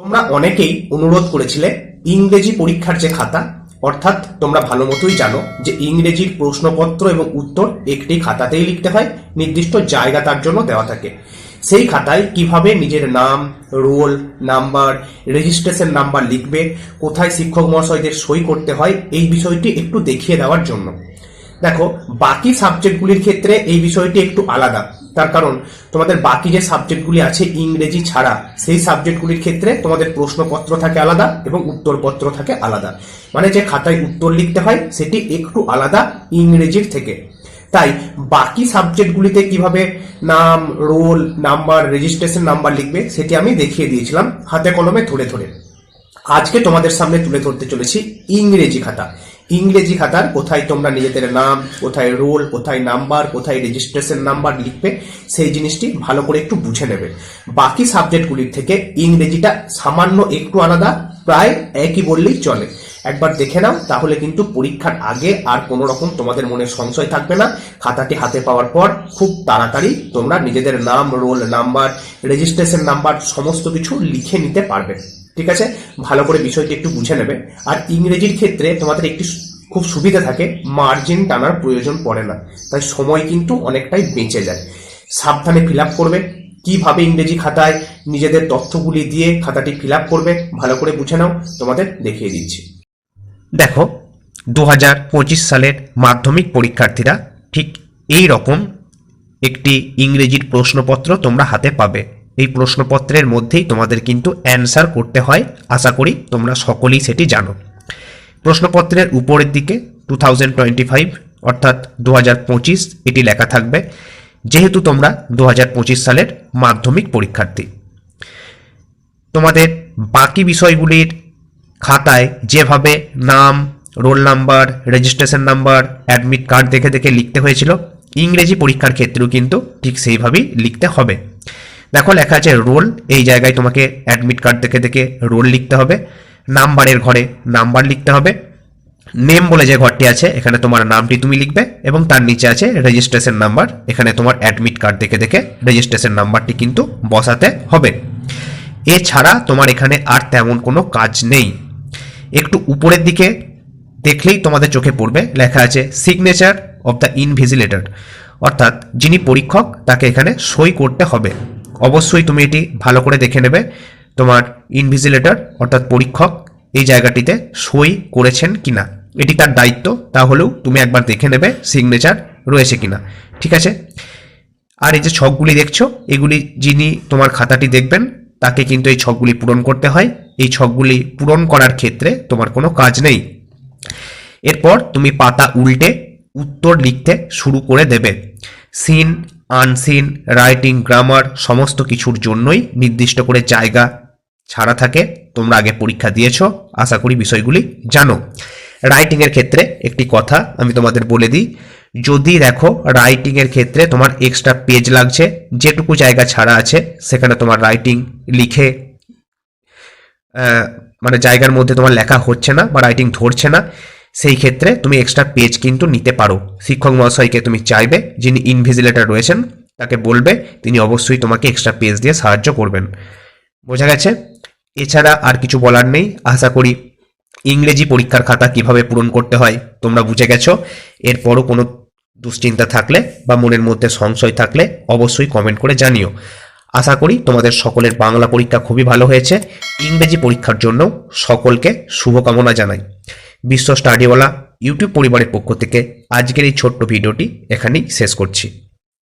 তোমরা অনেকেই অনুরোধ করেছিলে ইংরেজি পরীক্ষার যে খাতা, অর্থাৎ তোমরা ভালো মতোই জানো যে ইংরেজির প্রশ্নপত্র এবং উত্তর একটি খাতাতেই লিখতে হয়, নির্দিষ্ট জায়গা তার জন্য দেওয়া থাকে। সেই খাতায় কীভাবে নিজের নাম, রোল, নাম্বার, রেজিস্ট্রেশন নাম্বার লিখবে, কোথায় শিক্ষক মহাশয়দের সই করতে হয়, এই বিষয়টি একটু দেখিয়ে দেওয়ার জন্য। দেখো, বাকি সাবজেক্টগুলির ক্ষেত্রে এই বিষয়টি একটু আলাদা। তার কারণ, তোমাদের বাকি যে সাবজেক্টগুলি আছে ইংরেজি ছাড়া, সেই সাবজেক্টগুলির ক্ষেত্রে তোমাদের প্রশ্নপত্র থাকে আলাদা এবং উত্তরপত্র থাকে আলাদা। মানে যে খাতায় উত্তর লিখতে হয়, সেটি একটু আলাদা ইংরেজির থেকে। তাই বাকি সাবজেক্টগুলিতে কীভাবে নাম, রোল, নাম্বার, রেজিস্ট্রেশন নাম্বার লিখবে, সেটি আমি দেখিয়ে দিয়েছিলাম হাতে কলমে ধরে ধরে। আজকে তোমাদের সামনে তুলে ধরতে চলেছি ইংরেজি খাতা। ইংরেজি খাতার কোথায় তোমরা নিজেদের নাম, কোথায় রোল, কোথায় নাম্বার, কোথায় রেজিস্ট্রেশন নাম্বার লিখবে, সেই জিনিসটি ভালো করে একটু বুঝে নেবে। বাকি সাবজেক্টগুলির থেকে ইংরেজিটা সামান্য একটু আলাদা, প্রায় একই বললেই চলে। একবার দেখে নাও, তাহলে কিন্তু পরীক্ষার আগে আর কোনো রকম তোমাদের মনে সংশয় থাকবে না। খাতাটি হাতে পাওয়ার পর খুব তাড়াতাড়ি তোমরা নিজেদের নাম, রোল, নাম্বার রেজিস্ট্রেশন নাম্বার সমস্ত কিছু লিখে নিতে পারবে। ঠিক আছে? ভালো করে বিষয়টি একটু বুঝে নেবে। আর ইংরেজির ক্ষেত্রে তোমাদের একটি খুব সুবিধা থাকে মার্জিন টানার প্রয়োজন পড়ে না। তাই সময় কিন্তু অনেকটাই বেঁচে যায়। সাবধানে ফিল করবে, কীভাবে ইংরেজি খাতায় নিজেদের তথ্যগুলি দিয়ে খাতাটি ফিল করবে, ভালো করে বুঝে নাও, তোমাদের দেখিয়ে দিচ্ছি। দেখো দু হাজার পঁচিশ সালের মাধ্যমিক পরীক্ষার্থীরা ঠিক এই রকম একটি ইংরেজির প্রশ্নপত্র তোমরা হাতে পাবে। এই প্রশ্নপত্রের মধ্যেই তোমাদের কিন্তু অ্যান্সার করতে হয়। আশা করি তোমরা সকলেই সেটি জানো। প্রশ্নপত্রের উপরের দিকে টু থাউজেন্ড টোয়েন্টি ফাইভ অর্থাৎ দু হাজার পঁচিশ এটি লেখা থাকবে, যেহেতু তোমরা দু হাজার পঁচিশ সালের মাধ্যমিক পরীক্ষার্থী। তোমাদের বাকি বিষয়গুলির খাতায় যেভাবে নাম, roll number, registration number, admit card দেখে দেখে লিখতে হয়েছিল, ইংরেজি পরীক্ষার ক্ষেত্রেও কিন্তু ঠিক সেইভাবেই লিখতে হবে। দেখো লেখা আছে রোল, এই জায়গায় তোমাকে অ্যাডমিট কার্ড দেখে দেখে রোল লিখতে হবে। নাম্বারের ঘরে, নাম্বার লিখতে হবে। নেম বলে যে ঘরটি আছে, এখানে তোমার নামটি তুমি লিখবে এবং তার নিচে আছে রেজিস্ট্রেশন নাম্বার এখানে তোমার অ্যাডমিট কার্ড দেখে দেখে রেজিস্ট্রেশন নাম্বারটি কিন্তু বসাতে হবে। এছাড়া তোমার এখানে আর তেমন কোনো কাজ নেই। একটু উপরের দিকে দেখলেই তোমাদের চোখে পড়বে, লেখা আছে সিগনেচার অফ দ্য ইনভিজিলেটর অর্থাৎ যিনি পরীক্ষক, তাকে এখানে সই করতে হবে। অবশ্যই তুমি এটি ভালো করে দেখে নেবে। তোমার ইনভিজিলেটর অর্থাৎ পরীক্ষক, এই জায়গাটিতে সই করেছেন কিনা? এটি তার দায়িত্ব তাহলেও তুমি একবার দেখে নেবে সিগনেচার রয়েছে কিনা। ঠিক আছে? আর এই যে ছকগুলি দেখছ, এগুলি যিনি তোমার খাতাটি দেখবেন, তাকে কিন্তু এই ছকগুলি পূরণ করতে হয়। এই ছকগুলি পূরণ করার ক্ষেত্রে তোমার কোনো কাজ নেই। এরপর তুমি পাতা উল্টে উত্তর লিখতে শুরু করে দেবে। সিন আনসিন রাইটিং গ্রামার সমস্ত কিছুর জন্যই নির্দিষ্ট করে জায়গা ছাড়া থাকে, তোমরা আগে পরীক্ষা দিয়েছ, আশা করি বিষয়গুলি জানো। রাইটিংয়ের ক্ষেত্রে একটি কথা আমি তোমাদের বলে দিই, যদি দেখো রাইটিংয়ের ক্ষেত্রে তোমার এক্সট্রা পেজ লাগছে, যেটুকু জায়গা ছাড়া আছে, সেখানে তোমার রাইটিং লিখে মানে জায়গার মধ্যে তোমার লেখা হচ্ছে না বা রাইটিং ধরছে না, সেই ক্ষেত্রে তুমি এক্সট্রা পেজ কিন্তু নিতে পারো। শিক্ষক মহাশয়কে তুমি চাইবে, যিনি ইনভিজিলেটর রয়েছেন, তাকে বলবে, তিনি অবশ্যই তোমাকে এক্সট্রা পেজ দিয়ে সাহায্য করবেন। বোঝা গেছে? এছাড়া আর কিছু বলার নেই। আশা করি ইংরেজি পরীক্ষার খাতা কীভাবে পূরণ করতে হয় তোমরা বুঝে গেছো। এরপরও কোনো দুশ্চিন্তা থাকলে বা মনের মধ্যে সংশয় থাকলে অবশ্যই কমেন্ট করে জানিও। আশা করি তোমাদের সকলের বাংলা পরীক্ষা খুবই ভালো হয়েছে। ইংরেজি পরীক্ষার জন্য সকলকে শুভকামনা জানাই। বিশ্ব স্টাডিওয়ালা ইউটিউব পরিবারের পক্ষ থেকে আজকের এই ছোট্ট ভিডিওটি এখানেই শেষ করছি।